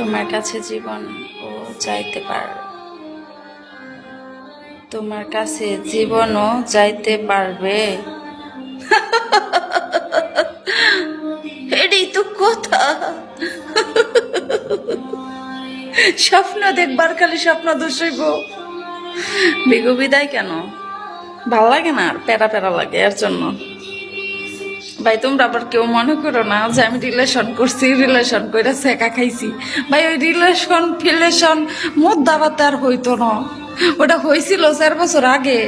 তোমার কাছে জীবন ও চাইতে পার। তোমার কাছে জীবনও যাইতে পারবে। এটাই তো কথা। স্বপ্ন দেখবার খালি স্বপ্ন দোষইব বিগু বিদায় কেন? ভালো লাগে না আর? প্যারা প্যারা লাগে এর জন্য। ভাই, তোমরা আবার কেউ মনে করো না যে আমি রিলেশন করছি রিলেশন করে সেকা খাইছি। ভাই, ওই রিলেশন ফিলেশন মোর দ্বারাতে আর হইতো না। ওটা হয়েছিল চার বছর আগে,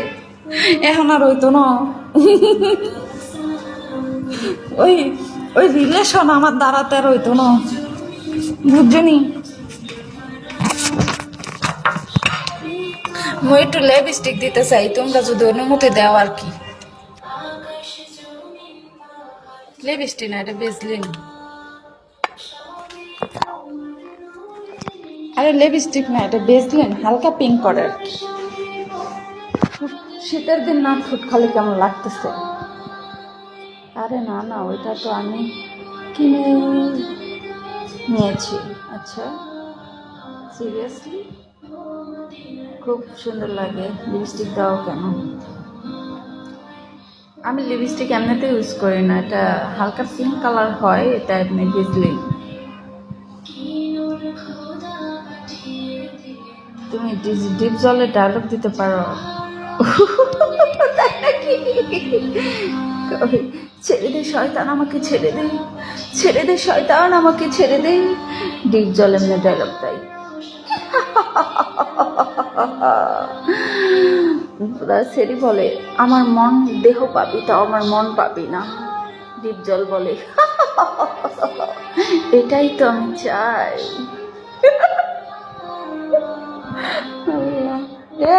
এখন আর হইতো না। ওই ওই রিলেশন আমার দ্বারাতে আর হইতো না। বুঝছনি মই একটু লিপস্টিক দিতে চাই, তোমরা যদি অনুমতি দাও আর কি। লিপস্টিক না এটা বেজলিন আরে লিপস্টিক না এটা বেজলিন হালকা পিঙ্ক করে আর শীতের দিন না ঠোঁট খালি কেমন লাগতেছে? আরে না না, ওইটা তো আমি কিনে নিয়েছি। আচ্ছা সিরিয়াসলি খুব সুন্দর লাগে লিপস্টিক দাও কেন আমি লিপস্টিক এমনিতে ইউজ করি না, এটা হালকা পিঙ্ক কালার হয়, এটা এমনি বিজলি তুমি ডিপ জলে ডায়লগ দিতে পারো। ছেড়ে দে শয়তান, আমাকে ছেড়ে দে। ছেড়ে দে শয়তান, আমাকে ছেড়ে দে। ডিপ জলে এমনি ডায়লগ তাই সেরি বলে, আমার মন দেহ পাবি, তাও আমার মন পাবি না। ডিপ জল বলে, এটাই তো আমি চাই। এ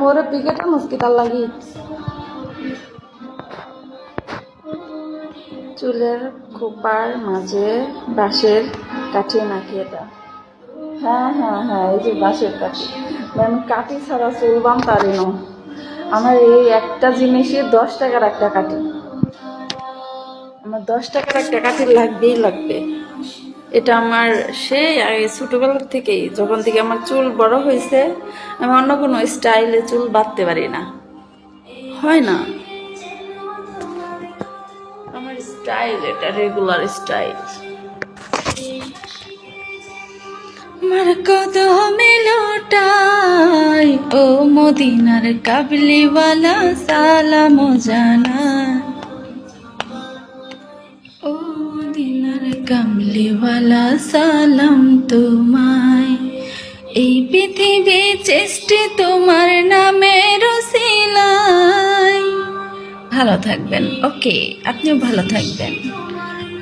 মোরে পিকেটা মুস্কিটাল লাগি? চুলের খোপার মাঝে বাঁশের কাঠি নাকি এটা? হ্যাঁ হ্যাঁ হ্যাঁ এই যে বাঁশের কাঠি। আমি কাঠি ছাড়া চুল বানতারি না আমার এই একটা জিনিসে দশ টাকার একটা কাঠি। আমার দশ টাকার একটা কাঠি লাগবেই লাগবে। এটা আমার সেই ছোটোবেলার থেকেই, যখন থেকে আমার চুল বড় হয়েছে, আমি অন্য কোনো স্টাইলে চুল বাঁধতে পারি না। হয় না? আমার স্টাইল, এটা রেগুলার স্টাইল আমার কদমে লোটাই, ও মদিনার কাবলিওয়ালা, সালাম জানাই। ও মদিনার কামলিওয়ালা সালাম তোমায়। এই পৃথিবী চেষ্টি তোমার নামের সিলাই ভালো থাকবেন, ওকে, আপনিও ভালো থাকবেন।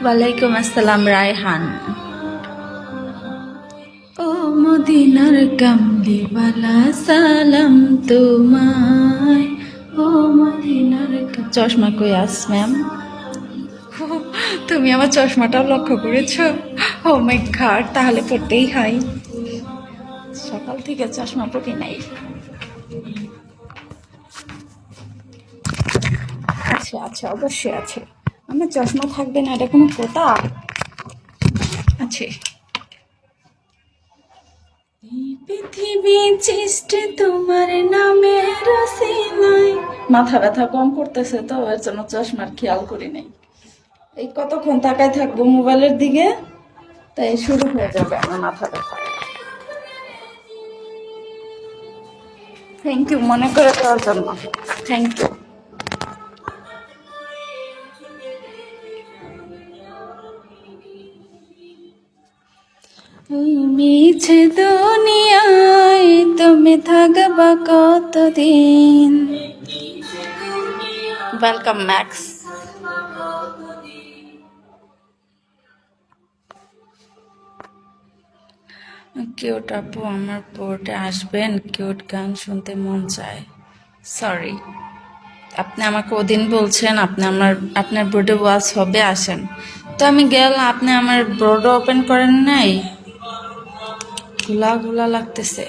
ওয়ালাইকুম আসসালাম, রায়হান। মদিনার কামলিওয়ালা সালাম তোমায়। ও মদিনার চশমা কই আস ম্যাম তুমি আমার চশমাটাও লক্ষ্য করেছ? ও মাই গড তাহলে পড়তেই হয়। সকাল থেকে চশমা পরি নাই। আচ্ছা আচ্ছা অবশ্যই আছে। আমার চশমা থাকবে না, এটা কোনো কথা আছে। পৃথিবী চেষ্টে তোমার নামে রসিলাই মাথা ব্যথা কম করতেছে তো, এর জন্য চশমার খেয়াল করি নাই। এই কতক্ষণ তাকায় থাকব মোবাইলের দিকে? তাই শুরু হয়ে যাবে আমার মাথা ব্যথা। থ্যাংক ইউ মনে করে দেওয়ার জন্য। থ্যাংক ইউ এই মিছে দুনিয়ায় তুমি থাকবা কতদিন? ওয়েলকাম ম্যাক্স কিউট আপু আমার পোর্টে আসবেন। কিউট গান শুনতে মন চায়। সরি আপনি আমাকে ওদিন বলছেন আপনি আমার আপনার বোর্ডে ওয়াচ হবে আসেন। তো আমি গেলাম আপনি আমার বোর্ড ওপেন করেন নাই? ঘোলা ঘোলা লাগতেছে।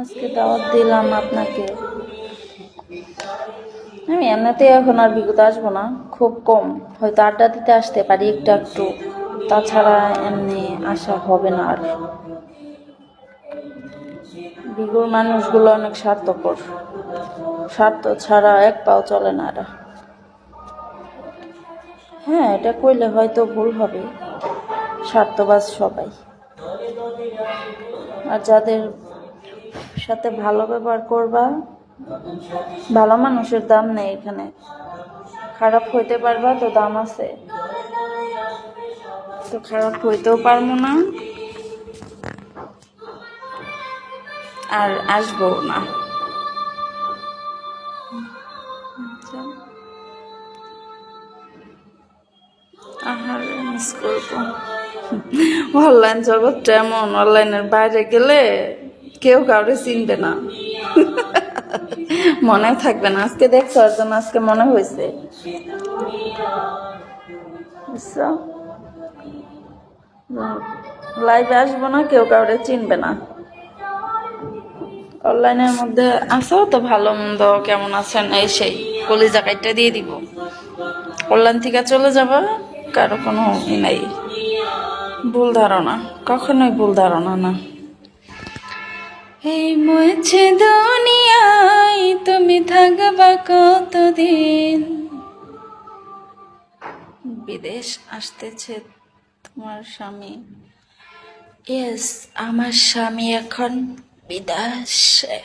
আজকে দাওয়াত দিলাম আপনাকে। আমি এমনিতে এখন আর বিগত আসব না। খুব কম। হয়তো আড্ডা দিতে আসতে পারি একটু একটু। তাছাড়া এমনি আসা হবে না আর। বিগুর মানুষগুলো অনেক স্বার্থপর। স্বার্থ ছাড়া এক পাও চলে না এরা। হ্যাঁ এটা কইলে হয়তো ভুল হবে। স্বার্থবাজ সবাই। আর যাদের সাথে ভালো ব্যবহার করবা, ভালো মানুষের দাম নেই এখানে। খারাপ হইতে পারবা তো দাম আছে। তো খারাপ হইতেও পারব না। আর আসব না। আচ্ছা। অনলাইন জগৎটা এমন অনলাইনের বাইরে গেলে কেউ কাউরে চিনবে না। মনে থাকবে না। আজকে দেখছ ওর জন্য আজকে মনে হয়েছে। লাইভে আসব না, কেউ কাউরে চিনবে না। অনলাইনের মধ্যে আসো তো ভালো মন্দ, কেমন আছেন? এই সেই, কলিজা কাইটটা দিয়ে দিব। অনলাইন থেকে চলে যাবা, কারও কোনো ই নাই। ভুল ধারণা, কখনোই ভুল ধারণা না। এই মুছে দুনিয়ায় তুমি থাকবা কতদিন? বিদেশ আসতেছে তোমার স্বামী। ইয়েস আমার স্বামী এখন বিদেশে।